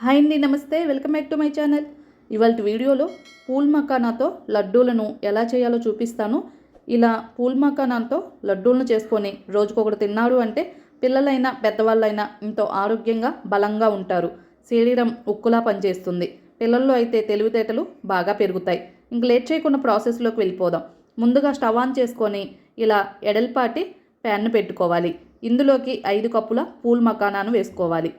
Hi అండి నమస్తే. Welcome back to my channel. ఇవాళ వీడియోలో పూల్ మకానాతో లడ్డూలను ఎలా చేయాలో చూపిస్తాను. ఇలా పూల్ మకానాతో లడ్డూలను చేసుకొని రోజుకొకటి తిన్నారు అంటే పిల్లలైనా పెద్దవాళ్ళైనా ఎంతో ఆరోగ్యంగా బలంగా ఉంటారు. శరీరం ఉక్కులా పనిచేస్తుంది. పిల్లల్లో అయితే తెలివితేటలు బాగా పెరుగుతాయి. ఇంక లేట్ చేయకుండా ప్రాసెస్లోకి వెళ్ళిపోదాం. ముందుగా స్టవ్ ఆన్ చేసుకొని ఇలా ఎడల్పాటి ప్యాన్ను పెట్టుకోవాలి. ఇందులోకి ఐదు కప్పుల పూల్ మకానాను వేసుకోవాలి.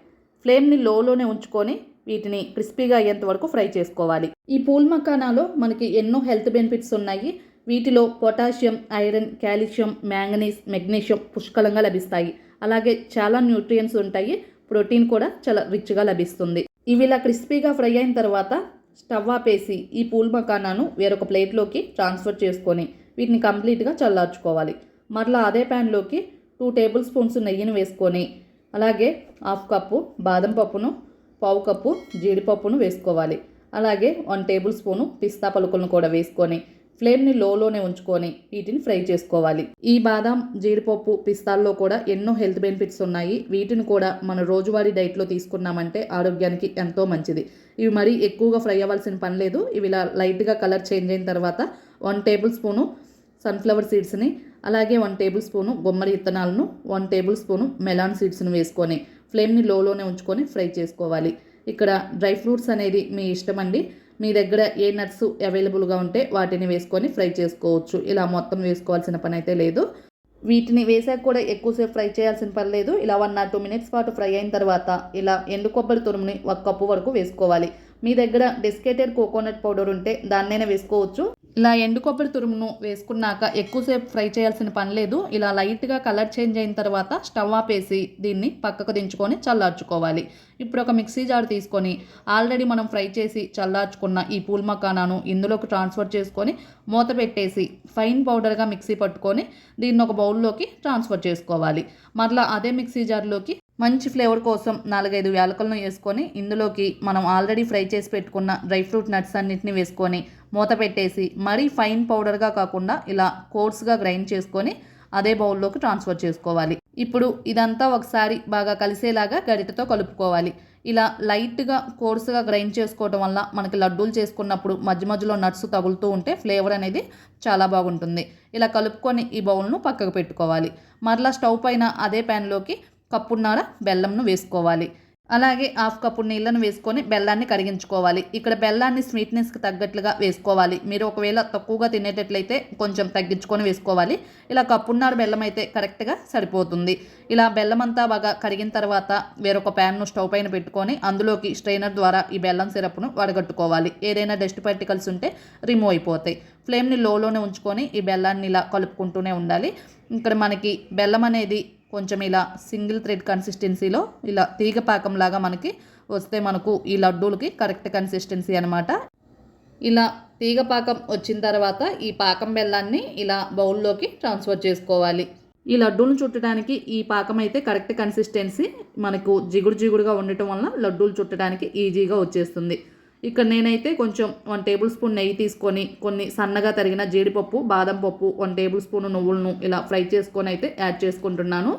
ఫ్లేమ్ని లోలోనే ఉంచుకొని వీటిని క్రిస్పీగా అయ్యేంత వరకు ఫ్రై చేసుకోవాలి. ఈ పూల్ మకానాలో మనకి ఎన్నో హెల్త్ బెనిఫిట్స్ ఉన్నాయి. వీటిలో potassium iron calcium manganese magnesium పుష్కలంగా లభిస్తాయి. అలాగే చాలా న్యూట్రియంట్స్ ఉంటాయి. ప్రోటీన్ కూడా చాలా రిచ్గా లభిస్తుంది. ఇవి ఇలా క్రిస్పీగా ఫ్రై అయిన తర్వాత స్టవ్ ఆపేసి ఈ పూల్ మకానాను వేరొక ప్లేట్లోకి ట్రాన్స్ఫర్ చేసుకొని వీటిని కంప్లీట్గా చల్లార్చుకోవాలి. మరలా అదే ప్యాన్లోకి టూ టేబుల్ స్పూన్స్ నెయ్యిని వేసుకొని అలాగే హాఫ్ కప్పు బాదం పప్పును పావు కప్పు జీడిపప్పును వేసుకోవాలి. అలాగే వన్ టేబుల్ స్పూను పిస్తా పలుకులను కూడా వేసుకొని ఫ్లేమ్ని లోలోనే ఉంచుకొని వీటిని ఫ్రై చేసుకోవాలి. ఈ బాదం జీడిపప్పు పిస్తాల్లో కూడా ఎన్నో హెల్త్ బెనిఫిట్స్ ఉన్నాయి. వీటిని కూడా మన రోజువారీ డైట్లో తీసుకున్నామంటే ఆరోగ్యానికి ఎంతో మంచిది. ఇవి మరీ ఎక్కువగా ఫ్రై అవ్వాల్సిన పని లేదు. ఇవి ఇలా లైట్గా కలర్ చేంజ్ అయిన తర్వాత వన్ టేబుల్ స్పూను సన్ఫ్లవర్ సీడ్స్ని అలాగే వన్ టేబుల్ స్పూను గుమ్మడి విత్తనాలను వన్ టేబుల్ స్పూను మెలాన్ సీడ్స్ను వేసుకొని ఫ్లేమ్ని లోలోనే ఉంచుకొని ఫ్రై చేసుకోవాలి. ఇక్కడ డ్రై ఫ్రూట్స్ అనేది మీ ఇష్టం అండి. మీ దగ్గర ఏ నట్స్ అవైలబుల్గా ఉంటే వాటిని వేసుకొని ఫ్రై చేసుకోవచ్చు. ఇలా మొత్తం వేసుకోవాల్సిన పని అయితే లేదు. వీటిని వేసాక కూడా ఎక్కువసేపు ఫ్రై చేయాల్సిన పని లేదు. ఇలా వన్ ఆర్ టూ మినిట్స్ పాటు ఫ్రై అయిన తర్వాత ఇలా ఎండు కొబ్బరి తురుముని ఒక కప్పు వరకు వేసుకోవాలి. మీ దగ్గర డెస్కేటెడ్ కోకోనట్ పౌడర్ ఉంటే దాన్నైనా వేసుకోవచ్చు. ఇలా ఎండు కొబ్బరి తురుమును వేసుకున్నాక ఎక్కువసేపు ఫ్రై చేయాల్సిన పని లేదు. ఇలా లైట్గా కలర్ చేంజ్ అయిన తర్వాత స్టవ్ ఆపేసి దీన్ని పక్కకు దించుకొని చల్లార్చుకోవాలి. ఇప్పుడు ఒక మిక్సీ జార్ తీసుకొని ఆల్రెడీ మనం ఫ్రై చేసి చల్లార్చుకున్న ఈ పూల్ మకానాను ఇందులోకి ట్రాన్స్ఫర్ చేసుకొని మూత పెట్టేసి ఫైన్ పౌడర్గా మిక్సీ పట్టుకొని దీన్ని ఒక బౌల్లోకి ట్రాన్స్ఫర్ చేసుకోవాలి. మరలా అదే మిక్సీ జార్లోకి మంచి ఫ్లేవర్ కోసం నాలుగైదు యాలకులను వేసుకొని ఇందులోకి మనం ఆల్రెడీ ఫ్రై చేసి పెట్టుకున్న డ్రై ఫ్రూట్ నట్స్ అన్నిటిని వేసుకొని మూత పెట్టేసి మరీ ఫైన్ పౌడర్గా కాకుండా ఇలా కోర్స్గా గ్రైండ్ చేసుకొని అదే బౌల్లోకి ట్రాన్స్ఫర్ చేసుకోవాలి. ఇప్పుడు ఇదంతా ఒకసారి బాగా కలిసేలాగా గరిటతో కలుపుకోవాలి. ఇలా లైట్గా కోర్సుగా గ్రైండ్ చేసుకోవడం వల్ల మనకి లడ్డూలు చేసుకున్నప్పుడు మధ్య మధ్యలో నట్స్ తగులుతూ ఉంటే ఫ్లేవర్ అనేది చాలా బాగుంటుంది. ఇలా కలుపుకొని ఈ బౌల్ను పక్కకు పెట్టుకోవాలి. మరలా స్టవ్ పైన అదే ప్యాన్లోకి కప్పున్నర బెల్లంను వేసుకోవాలి. అలాగే హాఫ్ కప్పు నీళ్ళను వేసుకొని బెల్లాన్ని కరిగించుకోవాలి. ఇక్కడ బెల్లాన్ని స్వీట్నెస్కి తగ్గట్లుగా వేసుకోవాలి. మీరు ఒకవేళ తక్కువగా తినేటట్లయితే కొంచెం తగ్గించుకొని వేసుకోవాలి. ఇలా కప్పున్నర బెల్లం అయితే కరెక్ట్గా సరిపోతుంది. ఇలా బెల్లం అంతా బాగా కరిగిన తర్వాత వేరొక ప్యాన్ను స్టవ్ పైన పెట్టుకొని అందులోకి స్ట్రైనర్ ద్వారా ఈ బెల్లం సిరప్ను వడగట్టుకోవాలి. ఏదైనా డస్ట్ పార్టికల్స్ ఉంటే రిమూవ్ అయిపోతాయి. ఫ్లేమ్ని లోలోనే ఉంచుకొని ఈ బెల్లాన్ని ఇలా కలుపుకుంటూనే ఉండాలి. ఇక్కడ మనకి బెల్లం అనేది కొంచెం ఇలా సింగిల్ థ్రెడ్ కన్సిస్టెన్సీలో ఇలా తీగ పాకంలాగా మనకి వస్తే మనకు ఈ లడ్డూలకి కరెక్ట్ కన్సిస్టెన్సీ అనమాట ఇలా తీగ పాకం వచ్చిన తర్వాత ఈ పాకం బెల్లాన్ని ఇలా బౌల్లోకి ట్రాన్స్ఫర్ చేసుకోవాలి. ఈ లడ్డూలను చుట్టడానికి ఈ పాకం అయితే కరెక్ట్ కన్సిస్టెన్సీ మనకు జిగుడు జిగుడుగా ఉండటం వలన లడ్డూలు చుట్టడానికి ఈజీగా వచ్చేస్తుంది. ఇక్కడ నేనైతే కొంచెం వన్ టేబుల్ స్పూన్ నెయ్యి తీసుకొని కొన్ని సన్నగా తరిగిన జీడిపప్పు బాదం పప్పు వన్ టేబుల్ స్పూన్ నువ్వులను ఇలా ఫ్రై చేసుకొని అయితే యాడ్ చేసుకుంటున్నాను.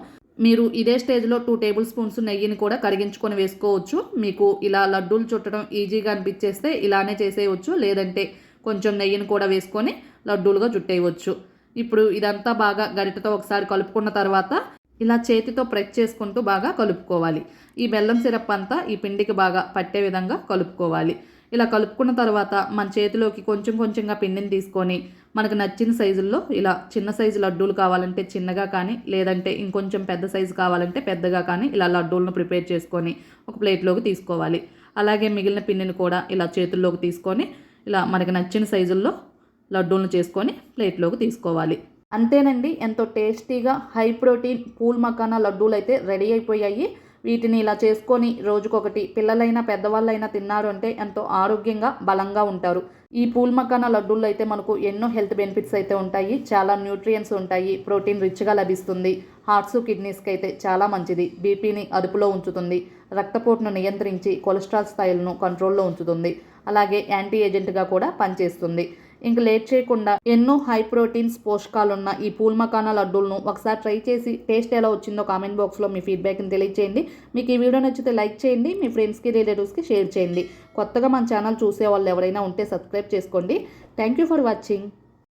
మీరు ఇదే స్టేజ్లో టూ టేబుల్ స్పూన్స్ నెయ్యిని కూడా కరిగించుకొని వేసుకోవచ్చు. మీకు ఇలా లడ్డూలు చుట్టడం ఈజీగా అనిపించేస్తే ఇలానే చేసేయవచ్చు లేదంటే కొంచెం నెయ్యిని కూడా వేసుకొని లడ్డూలుగా చుట్టేయవచ్చు ఇప్పుడు ఇదంతా బాగా గరిటతో ఒకసారి కలుపుకున్న తర్వాత ఇలా చేతితో ప్రెస్ చేసుకుంటూ బాగా కలుపుకోవాలి. ఈ బెల్లం సిరప్ అంతా ఈ పిండికి బాగా పట్టే విధంగా కలుపుకోవాలి. ఇలా కలుపుకున్న తర్వాత మన చేతిలోకి కొంచెం కొంచెంగా పిండిని తీసుకొని మనకు నచ్చిన సైజుల్లో ఇలా చిన్న సైజు లడ్డూలు కావాలంటే చిన్నగా కానీ లేదంటే ఇంకొంచెం పెద్ద సైజు కావాలంటే పెద్దగా కానీ ఇలా లడ్డూలను ప్రిపేర్ చేసుకొని ఒక ప్లేట్లోకి తీసుకోవాలి. అలాగే మిగిలిన పిండిని కూడా ఇలా చేతుల్లోకి తీసుకొని ఇలా మనకు నచ్చిన సైజుల్లో లడ్డూలను చేసుకొని ప్లేట్లోకి తీసుకోవాలి. అంతేనండి ఎంతో టేస్టీగా హై ప్రోటీన్ పూల్ మకానా లడ్డూలు అయితే రెడీ అయిపోయాయి. వీటిని ఇలా చేసుకొని రోజుకొకటి పిల్లలైనా పెద్దవాళ్ళైనా తిన్నారు అంటే ఎంతో ఆరోగ్యంగా బలంగా ఉంటారు. ఈ పూల్ మకానా లడ్డూల్లో అయితే మనకు ఎన్నో హెల్త్ బెనిఫిట్స్ అయితే ఉంటాయి. చాలా న్యూట్రియంట్స్ ఉంటాయి ప్రోటీన్ రిచ్గా లభిస్తుంది. హార్ట్స్ కిడ్నీస్కి అయితే చాలా మంచిది. బీపీని అదుపులో ఉంచుతుంది. రక్తపోటును నియంత్రించి కొలెస్ట్రాల్ స్థాయిలను కంట్రోల్లో ఉంచుతుంది. అలాగే యాంటీ ఏజెంట్గా కూడా పనిచేస్తుంది. ఇంక లేట్ చేయకుండా ఎన్నో హై ప్రోటీన్స్ పోషకాలున్న ఈ పూల్ మకానా లడ్డూలను ఒకసారి ట్రై చేసి టేస్ట్ ఎలా వచ్చిందో కామెంట్ బాక్స్లో మీ ఫీడ్బ్యాక్ని తెలియచేయండి. మీకు ఈ వీడియో నచ్చితే లైక్ చేయండి మీ ఫ్రెండ్స్కి రిలేటివ్స్కి షేర్ చేయండి. కొత్తగా మన ఛానల్ చూసే వాళ్ళు ఎవరైనా ఉంటే సబ్స్క్రైబ్ చేసుకోండి. Thank you for watching.